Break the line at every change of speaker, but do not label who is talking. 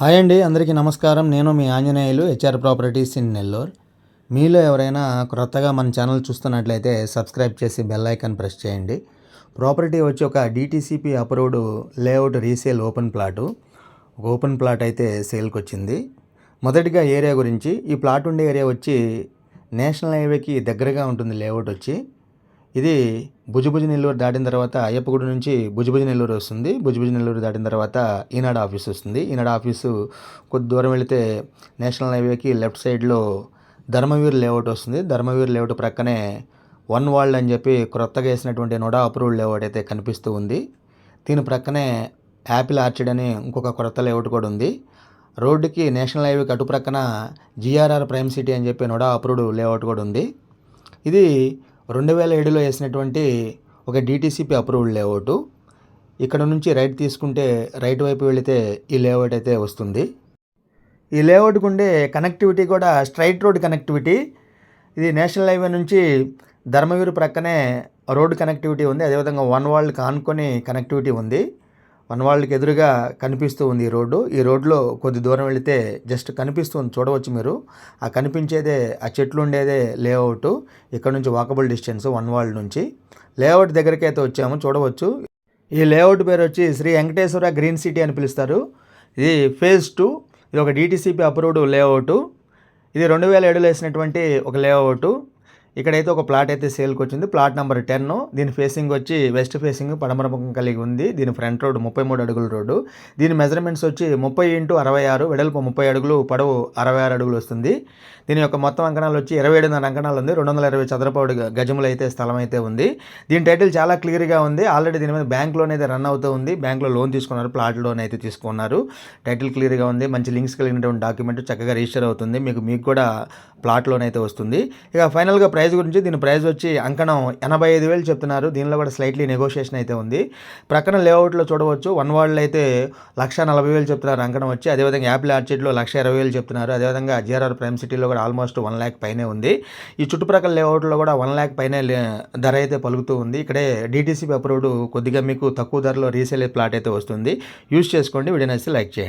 Hi అండి అందరికీ నమస్కారం. నేను మీ Anjaneyulu HR properties in Nellore మీలో ఎవరైనా క్రొత్తగా మన ఛానల్ చూస్తున్నట్లయితే సబ్స్క్రైబ్ చేసి బెల్ ఐకాన్ ప్రెస్ చేయండి. ప్రాపర్టీ వచ్చి ఒక DTCP approved layout resale open plot ఒక ఓపెన్ ప్లాట్ అయితే సేల్కి వచ్చింది. మొదటిగా ఏరియా గురించి ఈ ప్లాట్ ఉండే ఏరియా వచ్చి నేషనల్ హైవేకి దగ్గరగా ఉంటుంది లేఅవుట్ వచ్చి. ఇది భుజభుజ నెల్లూరు దాటిన తర్వాత అయ్యప్పగుడి నుంచి భుజభుజ నెల్లూరు వస్తుంది. భుజభుజ నెల్లూరు దాటిన తర్వాత ఈనాడు ఆఫీస్ వస్తుంది. ఈనాడు ఆఫీసు కొద్ది దూరం వెళితే నేషనల్ హైవేకి లెఫ్ట్ సైడ్లో ధర్మవీర్ లేఅవుట్ వస్తుంది. ధర్మవీర్ లేఅవుట్ ప్రక్కనే వన్ వరల్డ్ అని చెప్పి క్రొత్తగా వేసినటువంటి నోడా అప్రూవ్డ్ లేఅవుట్ అయితే కనిపిస్తూ ఉంది. దీని ప్రక్కనే యాపిల్ ఆర్చిడ్ అని ఇంకొక కొత్త లేఅవుట్ కూడా ఉంది. రోడ్డుకి నేషనల్ హైవేకి అటు ప్రక్కన జిఆర్ఆర్ ప్రైమ్ సిటీ అని చెప్పి నోడా అప్రూవ్డ్ లేఅవుట్ కూడా ఉంది. ఇది రెండు వేల ఏడులో వేసినటువంటి ఒక డిటీసీపీ అప్రూవ్డ్ లేఅవుట్ ఇక్కడ నుంచి రైట్ తీసుకుంటే రైట్ వైపు వెళితే ఈ లేఅవుట్ అయితే వస్తుంది. ఈ లేఅవుట్ ఉండే కనెక్టివిటీ కూడా స్ట్రైట్ రోడ్ కనెక్టివిటీ ఇది నేషనల్ హైవే నుంచి ధర్మవీరు ప్రక్కనే రోడ్ కనెక్టివిటీ ఉంది. అదేవిధంగా వన్ వరల్డ్ కానుకొని కనెక్టివిటీ ఉంది. వన్ వాళ్ళకి ఎదురుగా కనిపిస్తూ ఉంది ఈ రోడ్డు. ఈ రోడ్లో కొద్ది దూరం వెళితే జస్ట్ కనిపిస్తుంది చూడవచ్చు మీరు. ఆ కనిపించేదే ఆ చెట్లు ఉండేదే లేఅవుట్ ఇక్కడ నుంచి వాకబుల్ డిస్టెన్స్ వన్ వాల్డ్ నుంచి. లేఅవుట్ దగ్గరికి అయితే వచ్చాము. చూడవచ్చు. ఈ లేఅవుట్ పేరు వచ్చి శ్రీ వెంకటేశ్వర గ్రీన్ సిటీ అని పిలుస్తారు. ఇది ఫేజ్ టూ ఇది ఒక డిటీసీపీ అప్రూవ్డ్ లేఅవుట్ ఇది రెండు వేల ఏడులో వేసినటువంటి ఒక లేఅవుట్ ఇక్కడైతే ఒక ప్లాట్ అయితే సేల్కి వచ్చింది ప్లాట్ నెంబర్ టెన్ దీని ఫేసింగ్ వచ్చి వెస్ట్ ఫేసింగ్ పడమర ముఖం కలిగి ఉంది. దీని ఫ్రంట్ రోడ్ ముప్పై మూడు అడుగుల రోడ్డు. దీని మెజర్మెంట్స్ వచ్చి ముప్పై ఇంటూ అరవై ఆరు వెడల్పు ముప్పై అడుగులు పొడవు అరవై ఆరు అడుగులు వస్తుంది. దీని యొక్క మొత్తం అంకణాలు వచ్చి ఇరవై ఏడున్నర అంకణాలు ఉంది. రెండు వందల ఇరవై చదరపు గజములు అయితే స్థలం అయితే ఉంది. దీని టైటిల్ చాలా క్లియర్గా ఉంది. ఆల్రెడీ దీని మీద బ్యాంక్ లోన్ అయితే రన్ అవుతూ ఉంది. బ్యాంక్లో లోన్ తీసుకున్నారు. ప్లాట్ లోన్ అయితే తీసుకున్నారు. టైటిల్ క్లియర్గా ఉంది. మంచి లింక్స్ కలిగినటువంటి డాక్యుమెంట్ చక్కగా రిజిస్టర్ అవుతుంది. మీకు మీకు కూడా ప్లాట్ లోన్ అయితే వస్తుంది. ఇక ఫైనల్గా ప్రైస్ గురించి దీని ప్రైస్ వచ్చి అంకణం ఎనభై ఐదు వేలు చెప్తున్నారు. దీనిలో కూడా స్లైట్లీ నెగోషియేషన్ అయితే ఉంది. ప్రక్కన లేఅవుట్లో చూడవచ్చు. వన్ వాళ్ళు అయితే లక్ష నలభై వేలు చెప్తున్నారు అంకణం వచ్చి. అదేవిధంగా యాపిల్ ఆర్చిడ్లో లక్ష ఇరవై వేలు చెప్తున్నారు. అదేవిధంగా జిఆర్ఆర్ ప్రైమ్ సిటీలో కూడా ఆల్మోస్ట్ వన్ ల్యాక్ పైనే ఉంది. ఈ చుట్టుప్రక్కల లేఅవుట్లో కూడా వన్ ల్యాక్ పైన ధర అయితే పలుకుతూ ఉంది. ఇక్కడే డీటీసీపీ అప్రూవ్డ్ కొద్దిగా మీకు తక్కువ ధరలో రీసేల్ ప్లాట్ అయితే వస్తుంది. యూజ్ చేసుకోండి. వీడియో నచ్చితే లైక్ చేయండి.